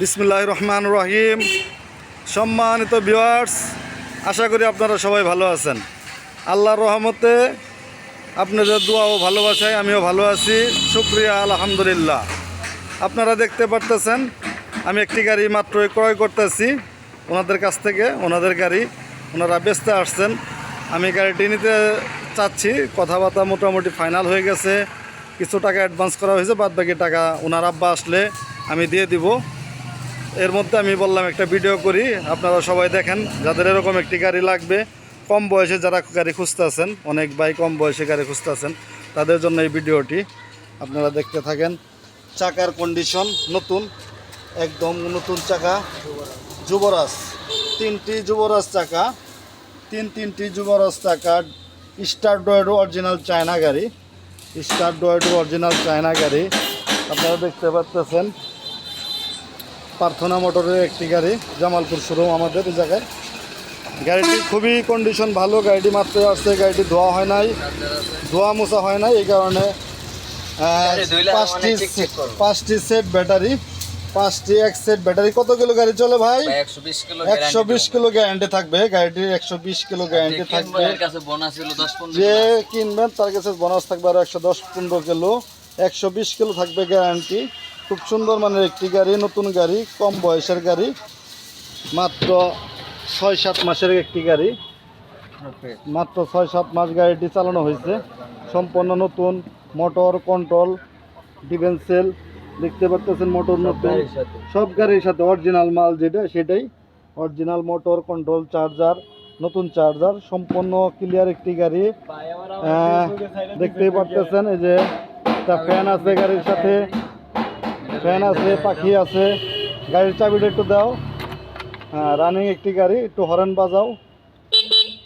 বিসমুল্লাহ রহমান রহিম। সম্মানিত ভিউয়ার্স আশা করি আপনারা সবাই ভালো আছেন। আল্লাহর রহমতে আপনাদের দোয়া ও ভালোবাসায় আমিও ভালো আছি। শুক্রিয়া, আলহামদুলিল্লাহ। আপনারা দেখতে পারতেছেন, আমি একটি গাড়ি মাত্রই ক্রয় করতেছি। ওনাদের কাছ থেকে, ওনাদের গাড়ি, ওনারা বেচতে আসছেন। আমি গাড়িটি নিতে চাচ্ছি। কথাবার্তা মোটামুটি ফাইনাল হয়ে গেছে। কিছু টাকা অ্যাডভান্স করা হয়েছে বাদ বাকি টাকা ওনার আব্বা আসলে আমি দিয়ে দিব। এর মধ্যে আমি বললাম একটা ভিডিও করি, আপনারা সবাই দেখেন, যাদের এরকম একটি গাড়ি লাগবে, কম বয়সে যারা গাড়ি খুঁজতে আছেন অনেক ভাই কম বয়সে গাড়ি খুঁজতে আছেন তাদের জন্য এই ভিডিওটি আপনারা দেখতে থাকেন। চাকার কন্ডিশন নতুন, একদম নতুন চাকা। যুবরাজ, তিনটি যুবরাজ চাকা, তিন তিনটি যুবরাজ চাকা, স্টার ডয়েডো অরিজিনাল চায়না গাড়ি, স্টার ডয়েডো অরিজিনাল চায়না গাড়ি, আপনারা দেখতে পাচ্ছেন প্রার্থনা মোটরের একটি গাড়ি জামালপুর শোরুম আমাদের এই জায়গায়। গাড়িটি খুবই কন্ডিশন ভালো গাড়িটি মাত্র আসছে গাড়িটি ধোয়া হয় নাই ধোয়া মোছা হয় নাই এই কারণে পাঁচটি মানে। পাঁচটি সেট ব্যাটারি পাঁচটি এক সেট ব্যাটারি কত কিলো গাড়ি চলে ভাই? একশো বিশ কিলো গ্যারান্টি থাকবে গাড়িটির একশো বিশ কিলো গ্যারান্টি থাকবে। যে কিনবেন তার কাছে বোনাস থাকবে আরও একশো দশ পনেরো কিলো। একশো বিশ কিলো থাকবে গ্যারান্টি খুব সুন্দর মানের একটি গাড়ি নতুন গাড়ি কম বয়সের গাড়ি। মাত্র ছয় সাত মাসের একটি গাড়ি। মাত্র ছয় সাত মাস গাড়িটি চালানো হয়েছে। সম্পূর্ণ নতুন মোটর কন্ট্রোল ডিফেন্সেল দেখতে পাচ্ছেন মোটর নতুন। সব গাড়ির সাথে অরিজিনাল মাল যেটা সেটাই। অরিজিনাল মোটর কন্ট্রোল চার্জার নতুন চার্জার সম্পূর্ণ ক্লিয়ার একটি গাড়ি। দেখতেই পারতেছেন এই যে একটা ফ্যান আছে গাড়ির সাথে। ফ্যান আছে পাখি আছে। গাড়ির চাবিটা একটু দাও। হ্যাঁ রানিং একটি গাড়ি একটু হরেন বাজাও।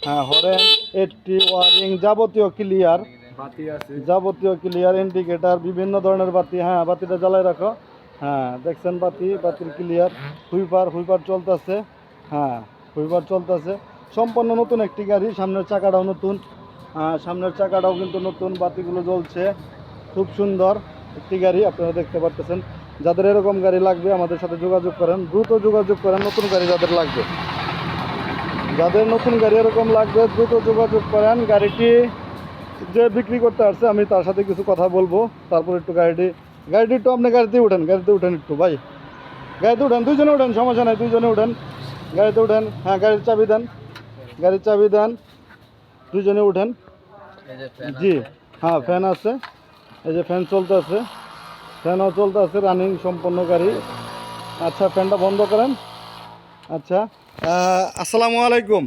হ্যাঁ হরেন এটি ওয়ারিং যাবতীয় ক্লিয়ার যাবতীয় ক্লিয়ার ইন্ডিকেটার বিভিন্ন ধরনের বাতি। হ্যাঁ বাতিটা জ্বালায় রাখো। হ্যাঁ দেখছেন বাতি বাতির ক্লিয়ার হুইপার হুইপার চলতেছে। হ্যাঁ হুইপার চলতেছে। সম্পূর্ণ নতুন একটি গাড়ি সামনের চাকাটাও নতুন। হ্যাঁ, সামনের চাকাটাও কিন্তু নতুন বাতিগুলো জ্বলছে। খুব সুন্দর একটি গাড়ি আপনারা দেখতে পারতেছেন। যাদের এরকম গাড়ি লাগবে আমাদের সাথে যোগাযোগ করেন। দ্রুত যোগাযোগ করেন নতুন গাড়ি যাদের লাগবে। যাদের নতুন গাড়ি এরকম লাগবে দ্রুত যোগাযোগ করেন। গাড়িটি যে বিক্রি করতে আসছে আমি তার সাথে কিছু কথা বলব। তারপর একটু গাড়িটি গাড়িটি একটু আপনি গাড়িতে উঠেন গাড়িতে উঠেন একটু ভাই। গাড়িতে উঠেন দুইজনে উঠেন সমস্যা নাই দুইজনে উঠেন। গাড়িতে উঠেন হ্যাঁ গাড়ির চাবি দেন। গাড়ির চাবি দেন দুইজনে উঠেন। জি হ্যাঁ ফ্যান আছে। এই যে ফ্যান চলতেছে। ফ্যানও চলতেছে রানিং সম্পন্ন গাড়ি। আচ্ছা ফ্যানটা বন্ধ করেন। আচ্ছা আসসালামু আলাইকুম।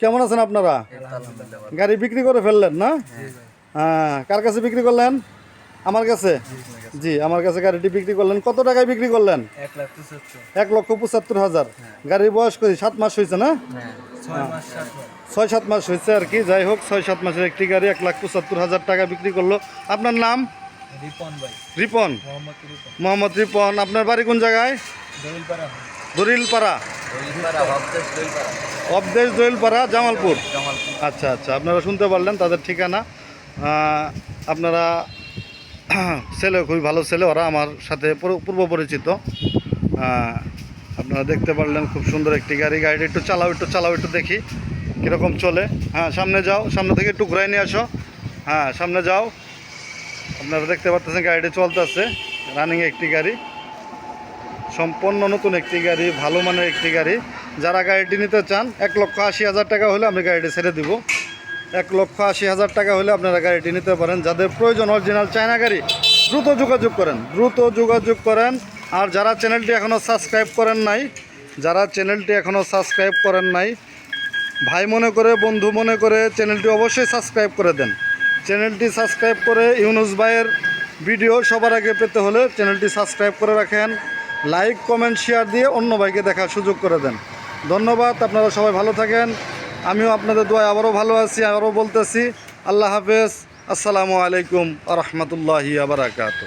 কেমন আছেন আপনারা? গাড়ি বিক্রি করে ফেললেন না? হ্যাঁ কার কাছে বিক্রি করলেন? আমার কাছে? জি আমার কাছে গাড়িটি বিক্রি করলেন। কত টাকায় বিক্রি করলেন? এক লক্ষ পঁচাত্তর হাজার। গাড়ির বয়স সাত মাস হয়েছে না? হ্যাঁ ছয় সাত মাস হয়েছে আর কি। যাই হোক ছয় সাত মাসের একটি গাড়ি এক লাখ পঁচাত্তর হাজার টাকা বিক্রি করল। আপনার নাম? রিপন ভাই। রিপন। মোহাম্মদ রিপন। আপনার বাড়ি কোন জায়গায়? দরিলপাড়া অবদেশ দরিলপাড়া জামালপুর? আচ্ছা আচ্ছা। আপনারা শুনতে পারলেন তাদের ঠিকানা। আপনারা ছেলে খুবই ভালো ছেলে ওরা আমার সাথে পুরো- পূর্ব পরিচিত। আপনারা দেখতে পারলেন খুব সুন্দর একটি গাড়ি। গাড়িটা একটু চালাও একটু চালাও একটু দেখি। কীরকম চলে? হ্যাঁ সামনে যাও, সামনে থেকে একটু ঘুরাই নিয়ে আসো। হ্যাঁ সামনে যাও। আপনারা দেখতে পাচ্ছেন গাড়িটি চলতেছে রানিং একটি গাড়ি। সম্পূর্ণ নতুন একটি গাড়ি, ভালো মানের একটি গাড়ি। যারা গাড়িটি নিতে চান, এক লক্ষ আশি হাজার টাকা হলে আমি গাড়িটি ছেড়ে দিব। এক লক্ষ আশি হাজার টাকা হলে আপনারা গাড়িটি নিতে পারেন। যাদের প্রয়োজন অরিজিনাল চায়না গাড়ি, দ্রুত যোগাযোগ করেন। দ্রুত যোগাযোগ করেন। আর যারা চ্যানেলটি এখনও সাবস্ক্রাইব করেন নাই, যারা চ্যানেলটি এখনও সাবস্ক্রাইব করেন নাই ভাই মনে করে, বন্ধু মনে করে, চ্যানেলটি অবশ্যই সাবস্ক্রাইব করে দেন। চ্যানেলটি সাবস্ক্রাইব করে ইউনুস ভাইয়ের ভিডিও সবার আগে পেতে হলে চ্যানেলটি সাবস্ক্রাইব করে রাখেন। লাইক, কমেন্ট, শেয়ার দিয়ে অন্য ভাইকে দেখার সুযোগ করে দেন। ধন্যবাদ, আপনারা সবাই ভালো থাকেন। আমিও আপনাদের দোয়ায় আবারও ভালো আছি, আবারও বলতেছি, আল্লাহ হাফেজ। আসসালামু আলাইকুম আ রহমতুল্লাহি আবরাকাত